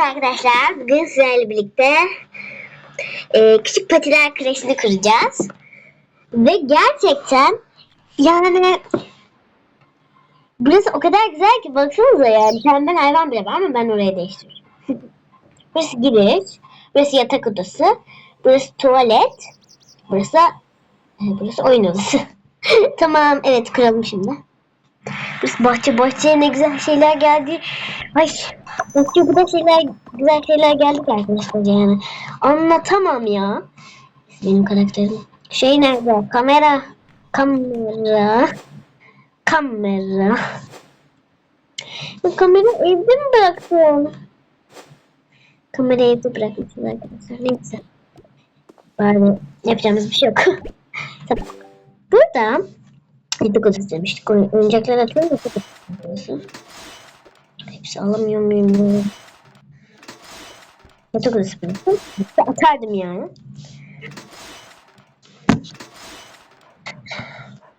arkadaşlar. Bugün sizlerle birlikte e, küçük patiler kreşini kuracağız. Ve gerçekten yani burası o kadar güzel ki baksanıza yani. Tembel hayvan bile var ama ben oraya değiştiriyorum. burası giriş. Burası yatak odası. Burası tuvalet. Burası e, burası oyun odası. tamam evet kuralım şimdi. Biz bahçe bahçeye ne güzel şeyler geldi. Ay bahçeye bu da şeyler güzel şeyler geldi arkadaşlar yani. Anlatamam ya. Benim karakterim. Şey nerede? Kamera. Kamera. Kamera. Bu kamera evde mi bıraktım? Kamerayı evde bırakmışız arkadaşlar. Neyse. Bari yapacağımız bir şey yok. Tamam. Burada Odası demiştik. Oy- Oyuncaklar atıyorum yatak odası. Hepsi alamıyor muyum? Odası burası. Hepsi atardım yani.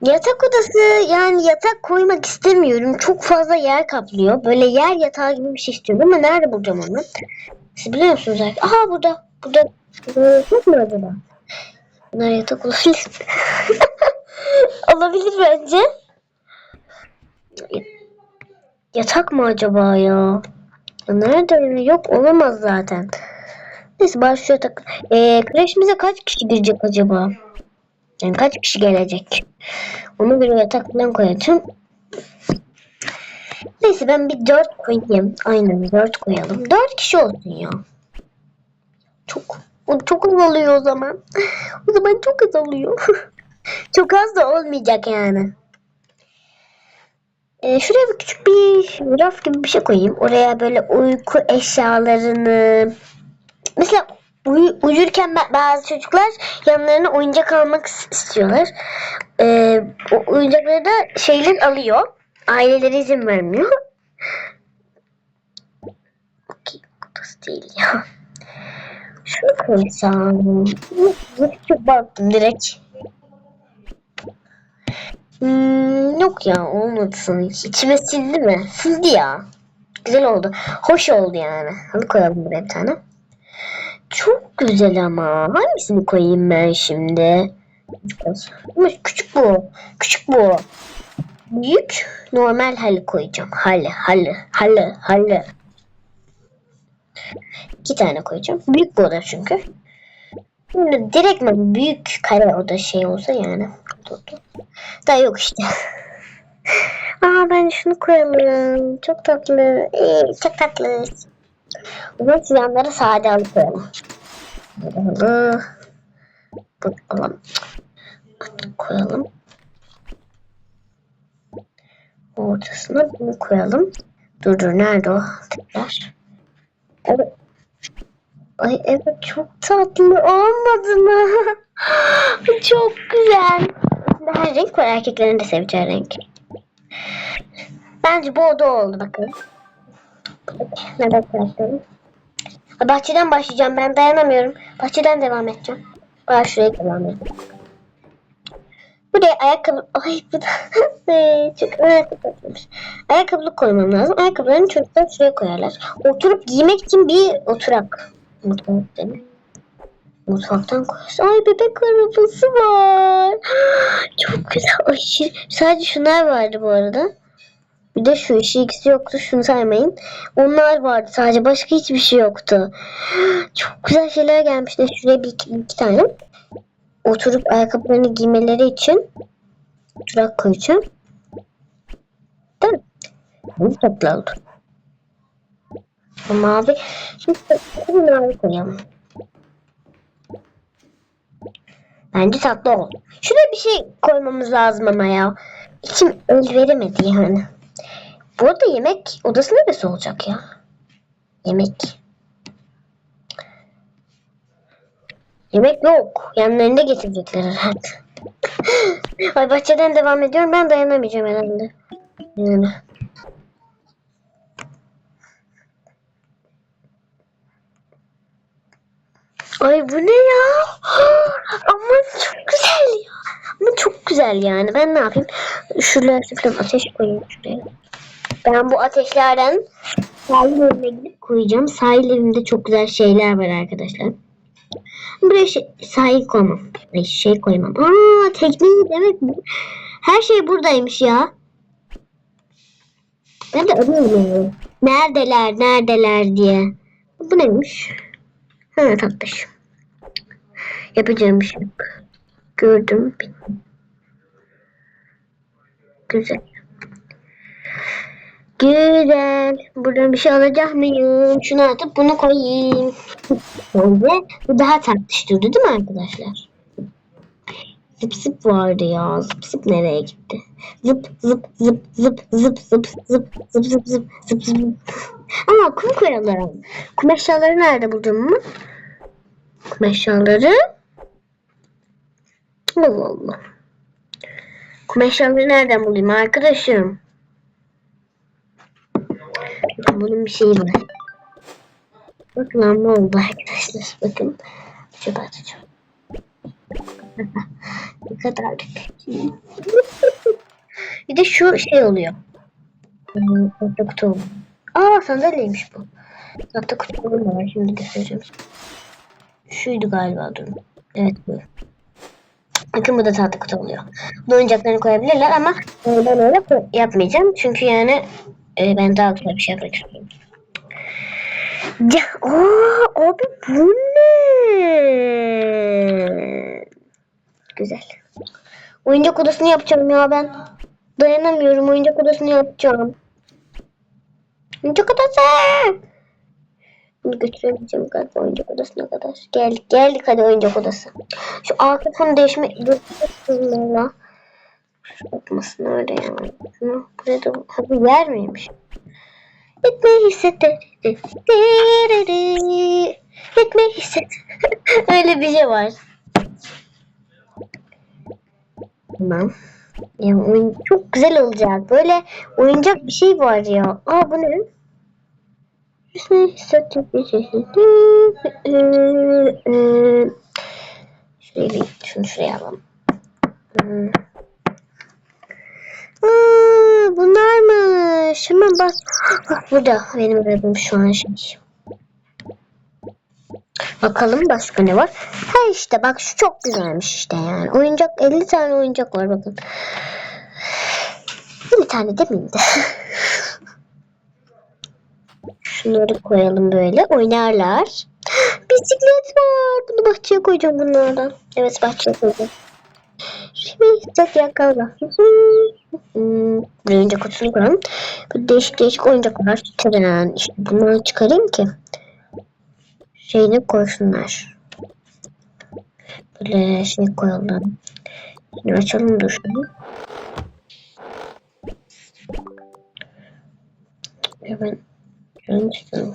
Yatak odası yani yatak koymak istemiyorum. Çok fazla yer kaplıyor. Böyle yer yatağı gibi bir şey istiyorum ama nerede bulacağım onu? Siz biliyor musunuz? Aha burada. Burada. Burada yok mu acaba? Bunlar yatak olabilir. olabilir bence. Yatak mı acaba ya? nerede öyle? Yok olamaz zaten. Neyse şu yatak. Ee, kreşimize kaç kişi girecek acaba? Yani kaç kişi gelecek? Onu göre yatak falan koyacağım. Neyse ben bir dört koyayım. Aynen dört koyalım. Dört kişi olsun ya. Çok. Çok az oluyor o zaman. O zaman çok az oluyor. çok az da olmayacak yani. Ee, şuraya bir küçük bir raf gibi bir şey koyayım. Oraya böyle uyku eşyalarını mesela uyu, uyurken ba- bazı çocuklar yanlarına oyuncak almak is- istiyorlar. Ee, o oyuncakları da şeyler alıyor. Aileleri izin vermiyor. Okey, burası değil ya. Şunu koysam. Çok baktım direkt. Hmm, yok ya olmadı sanki. İçime sildi mi? Sildi ya. Güzel oldu. Hoş oldu yani. Hadi koyalım buraya bir tane. Çok güzel ama. Hangisini koyayım ben şimdi? Ama küçük bu. Küçük bu. Büyük normal halı koyacağım. Halı, halı, halı, halı. İki tane koyacağım. Büyük bu oda çünkü. Şimdi direkt mi büyük kare oda şey olsa yani. Da yok işte. Aa ben şunu koyalım. Çok tatlı. Ee, çok tatlı. O şu yanlara sade alıp koyalım. Alalım. Koyalım. Ortasına bunu koyalım. Dur dur nerede o? Tekrar. Evet. Ay evet çok tatlı olmadı mı? çok güzel. Her renk var erkeklerin de seveceği renk. Bence bu oda oldu bakın. Ne bakıyorum. Bahçeden başlayacağım ben dayanamıyorum. Bahçeden devam edeceğim. Ben şuraya devam edeceğim. Buraya ayakkabı... Ay bu da... Çok ayakkabı atlamış. Ayakkabılık koymam lazım. Ayakkabılarını çocuklar şuraya koyarlar. Oturup giymek için bir oturak. Mutfak değil? Mutfaktan koyarız. Ay bebek arabası var. Çok güzel. Aşırı. Sadece şunlar vardı bu arada. Bir de şu işi ikisi yoktu. Şunu saymayın. Onlar vardı sadece. Başka hiçbir şey yoktu. Çok güzel şeyler gelmişti. Şuraya bir iki, iki tane. Oturup ayakkabılarını giymeleri için oturak koyacağım. Değil mi? Bu tatlı oldu. Mavi. Şimdi mavi koyalım. Bence tatlı oldu. Şuraya bir şey koymamız lazım ama ya. İçim el veremedi yani. Bu arada yemek odası neresi olacak ya? Yemek. Yemek yok. Yanlarında getirecekler herhalde. Ay bahçeden devam ediyorum. Ben dayanamayacağım herhalde. Yani. Ay bu ne ya? Ama çok güzel ya. Ama çok güzel yani. Ben ne yapayım? Şuraya şuradan ateş koyayım şuraya. Ben bu ateşlerden sahil evine gidip koyacağım. Sahil evinde çok güzel şeyler var arkadaşlar. Buraya şey, sahil koymam. Ay, şey koymam. Aa tekneyi demek bu. Her şey buradaymış ya. Ben de arıyorum. Neredeler, neredeler diye. Bu neymiş? Ha tatlış. Yapacağım bir şey yok. Gördüm. Güzel. Güzel. Buradan bir şey alacak mıyım? Şunu atıp bunu koyayım. Bence bu daha tatlış durdu değil mi arkadaşlar? Zıp zıp vardı ya. Zıp zıp nereye gitti? Zıp zıp zıp zıp zıp zıp zıp zıp zıp zıp zıp zıp. Ama kum koyalım. Kum eşyaları nerede buldum mu? Kum eşyaları. Allah Allah. Kum eşyaları nereden bulayım arkadaşım? Bunun bir şeyi var. Bakın lan ne oldu arkadaşlar. Bakın. Şöyle atacağım. ne kadar Bir de şu şey oluyor. Hmm, Tahta kutu oluyor. Aa sandalyeymiş bu. Tahta kutu var. Şimdi göstereceğim. Şuydu galiba dur. Evet bu. Bakın bu da tahta kutu oluyor. Bu oyuncaklarını koyabilirler ama ben öyle yapmayacağım. Çünkü yani e, ben daha güzel bir şey yapmak istiyorum. Ya, aa, abi bu ne? Güzel. Oyuncak odasını yapacağım ya ben. Dayanamıyorum. Oyuncak odasını yapacağım. Oyuncak odası. Bunu götüremeyeceğim galiba oyuncak odasına kadar. Geldik geldik hadi oyuncak odası. Şu arka fonu değişme. Şu bakmasın öyle yani. Şunu buraya da ha, bu yer miymiş? Gitmeyi hissetti. Gitmeyi hisset. öyle bir şey var. Tamam. Ya oyun çok güzel olacak. Böyle oyuncak bir şey var ya. Aa bu ne? Hissettim bir şey. Şuraya bir, şunu şuraya alalım. Hmm. Aa, bunlarmış. Hemen bak. Bak burada benim aradığım şu an şey. Bakalım başka ne var? Ha işte bak şu çok güzelmiş işte yani. Oyuncak 50 tane oyuncak var bakın. Bir tane demeyeyim de. Şunları koyalım böyle oynarlar. Bisiklet var. Bunu bahçeye koyacağım bunlardan. Evet bahçeye koyacağım. Şimdi çok yakala. Hmm, bir oyuncak kutusunu koyalım. Değişik değişik oyuncaklar. Tren işte bunları çıkarayım ki şeyini koysunlar. Böyle şey koyalım. Şimdi açalım dur şunu. Hemen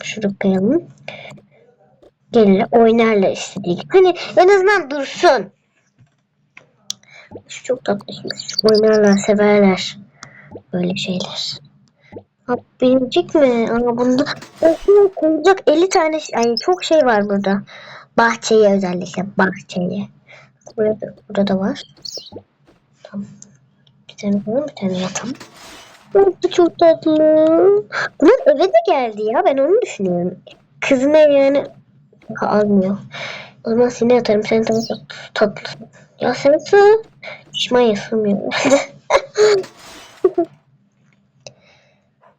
şunu koyalım. Gelirler oynarlar istedik. Hani en azından dursun. Şu çok tatlı. Oynarlar, severler. Böyle şeyler. Ha, bilecek mi? Ama bunda Aslında koyacak 50 tane ay çok şey var burada. Bahçeye özellikle bahçeye. Burada, burada da var. Tamam. Bir tane koyalım, bir tane yatalım. Bu çok tatlı. Bunlar eve de geldi ya. Ben onu düşünüyorum. Kızına yani Ha, almıyor. O zaman seni atarım. Sen de tatlı. tatlı. Ya sen sığ. Şişman yasılmıyor.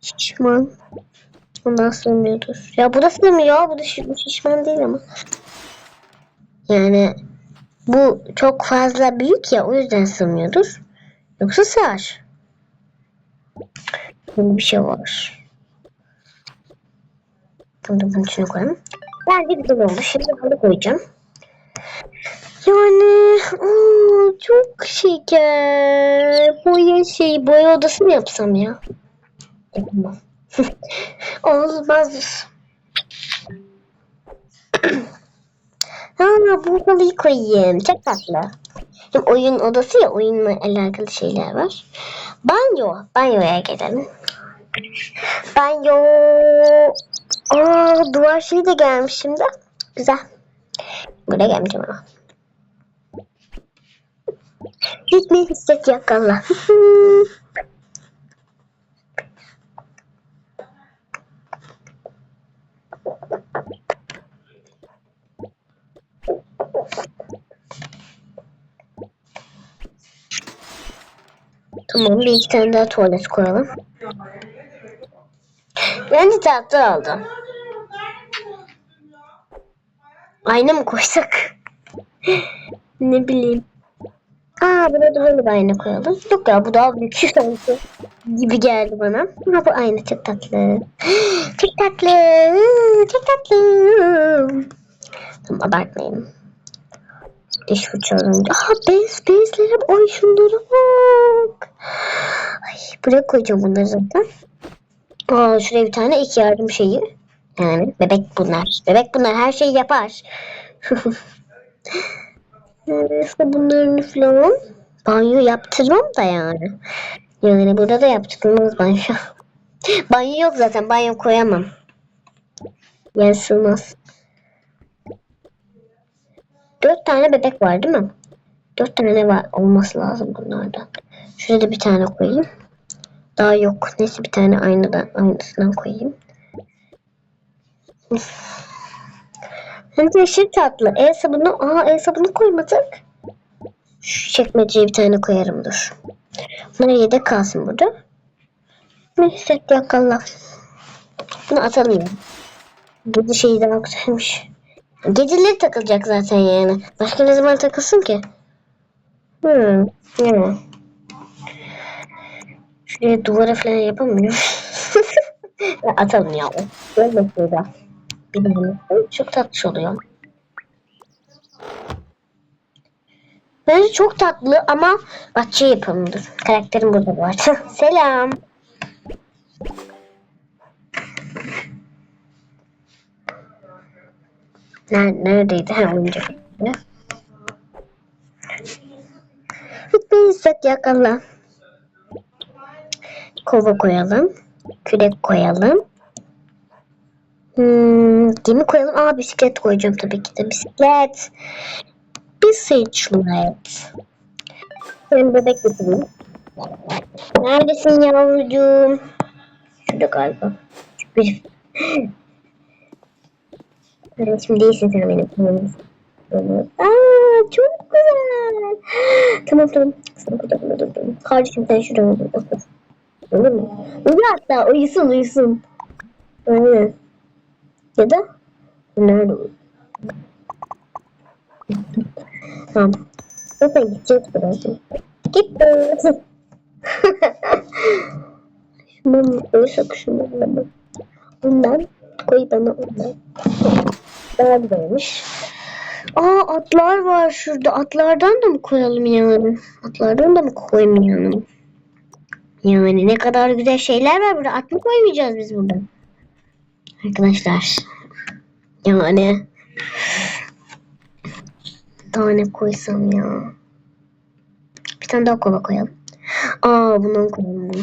Şişman. Ondan sığmıyordur. Ya bu da sığmıyor. Bu da şiş- şişman değil ama. Yani bu çok fazla büyük ya o yüzden sığmıyordur. Yoksa sığar. Böyle bir şey var. Bunu da bunun içine koyalım. Bence güzel oldu. Şimdi bunu koyacağım. Yani aa, çok şeker. Boya şey boya odası mı yapsam ya? Yapamam. Olmaz. ha bu halıyı koyayım. Çok tatlı. Şimdi oyun odası ya oyunla alakalı şeyler var. Banyo. Banyoya gelelim. Ben yo. Aa, duvar şeyi de gelmiş şimdi. Güzel. Buraya gelmeyeceğim ama. Gitmeyi hisset yakala. Tamam bir iki tane daha tuvalet koyalım. Tatlı oldu. Ayna mı koysak? ne bileyim. Aa burada da böyle bir ayna koyalım. Yok ya bu daha büyük sanki gibi geldi bana. Ha bu ayna çok tatlı. Çok tatlı. Çok tatlı. Tamam abartmayalım. Diş fırçalarım. Aa bez bezlerim. Ay şunlara bak. Ay buraya koyacağım bunları zaten. Aa şuraya bir tane iki yardım şeyi. Yani bebek bunlar. Bebek bunlar her şeyi yapar. Neyse bunların falan banyo yaptırmam da yani. Yani burada da yaptırılmaz banyo. banyo yok zaten banyo koyamam. Yani sığmaz. Dört tane bebek var değil mi? Dört tane var olması lazım bunlardan. Şuraya da bir tane koyayım. Daha yok. Neyse bir tane aynadan, aynasından koyayım. Bence aşırı tatlı. El sabunu, aa el sabunu koymadık. Şu çekmeceye bir tane koyarım dur. Bunlar yedek kalsın burada. Neyse yakala. Bunu atalım ya. Gece şeyi daha güzelmiş. Geceleri takılacak zaten yani. Başka ne zaman takılsın ki? Hmm. Yani. Şuraya duvara falan yapamıyorum. atalım ya. Böyle burada. Bilmiyorum. Çok tatlı oluyor. Bence çok tatlı ama bahçe yapımıdır. Karakterim burada var. Selam. Nerede, neredeydi? Ha oyuncak. Neyse yakala. Kova koyalım. Kürek koyalım. Hmm, gemi koyalım. Aa bisiklet koyacağım tabii ki de. Bisiklet. Bisiklet. Ben bebek getireyim. Neredesin yavrucuğum? Şurada galiba. Bir. Şimdi değilsin sen benim. Aa çok güzel. tamam tamam. Sana burada burada dur. dur. Kardeşim sen şurada dur. Olur mu? Uyu hatta uyusun uyusun. Aynen. Ya da nerede? Tamam. Zaten gideceğiz birazdan. Gitti. Şundan koysak şundan da. Bundan koy bana ondan. Daha güzelmiş. Aa atlar var şurada. Atlardan da mı koyalım yani? Atlardan da mı koymayalım? Yani ne kadar güzel şeyler var burada. At mı koymayacağız biz burada? Arkadaşlar. Yani. Daha ne koysam ya. Bir tane daha kola koyalım. Aa bundan koyalım bunu.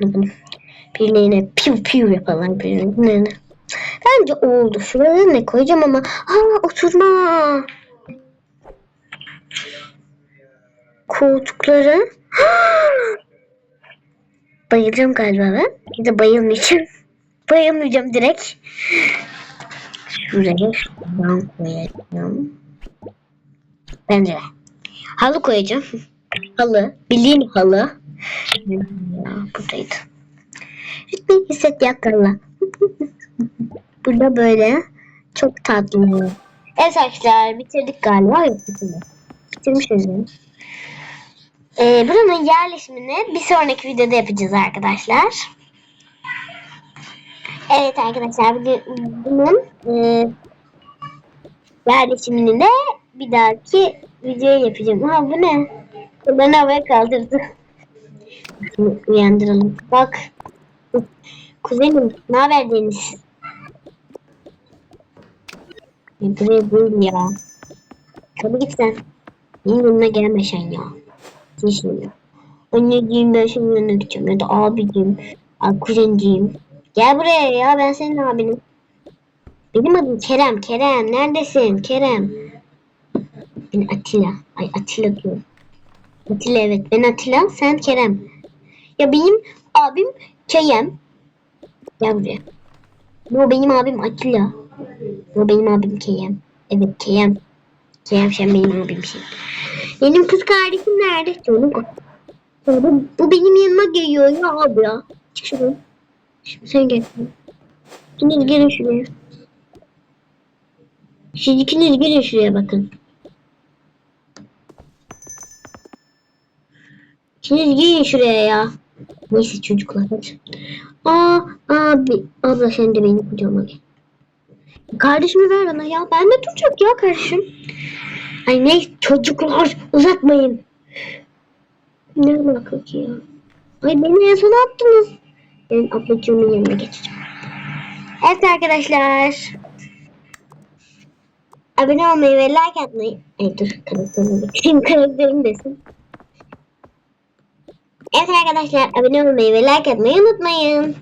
Bunu bunu. Birilerine piu piu yapalım. Birilerine. Bence oldu. Şuraya ne koyacağım ama. Aa oturma. Koltukları. Bayılacağım galiba ben. Ya da bayılmayacağım. Bayılmayacağım direkt. Şuraya şuradan koyacağım. Bence. Halı koyacağım. Halı. Bildiğin halı. Ya, buradaydı. Ritmi hisset yakala. Burada böyle çok tatlı. Evet arkadaşlar bitirdik galiba. Yok bitirdik. Bitirmişiz yani. Ee, buranın yerleşimini bir sonraki videoda yapacağız arkadaşlar. Evet arkadaşlar bunun e, yerleşimini de bir dahaki videoya yapacağım. Ha bu ne? Ben havaya kaldırdı. Şunu uyandıralım. Bak. Kuzenim ne haber Deniz? E, buraya değil ya. Tabii git sen. Benim yanına gelme sen ya. Ya. Anneciğim ben yanına gideceğim ya da abicim. Kuzenciğim. Gel buraya ya ben senin abinim. Benim adım Kerem. Kerem neredesin? Kerem. Ben Atilla. Ay Atilla diyorum. Atilla evet. Ben Atilla. Sen Kerem. Ya benim abim Keyem. Gel buraya. Bu benim abim Atilla. Bu benim abim Keyem. Evet Keyem. Sevşen benim abim şimdi. Benim kız kardeşim nerede? Canım bu, bu benim yanıma geliyor ya abi ya. Çık şuradan. Şimdi sen gel. İkiniz gelin şuraya. Siz ikiniz gelin şuraya bakın. İkiniz gelin şuraya ya. Neyse çocuklar hadi. Aa abi abla sen de benim kucağıma gel. Kardeşimi ver bana ya. Ben de duracak ya kardeşim. Ay ne çocuklar uzatmayın. Ne alaka ki ya? Ay beni en sona attınız. Ben ablacığımın yanına geçeceğim. Evet arkadaşlar. Abone olmayı ve like atmayı. Ay dur karakterime bakayım karakterim desin. Evet arkadaşlar abone olmayı ve like atmayı unutmayın.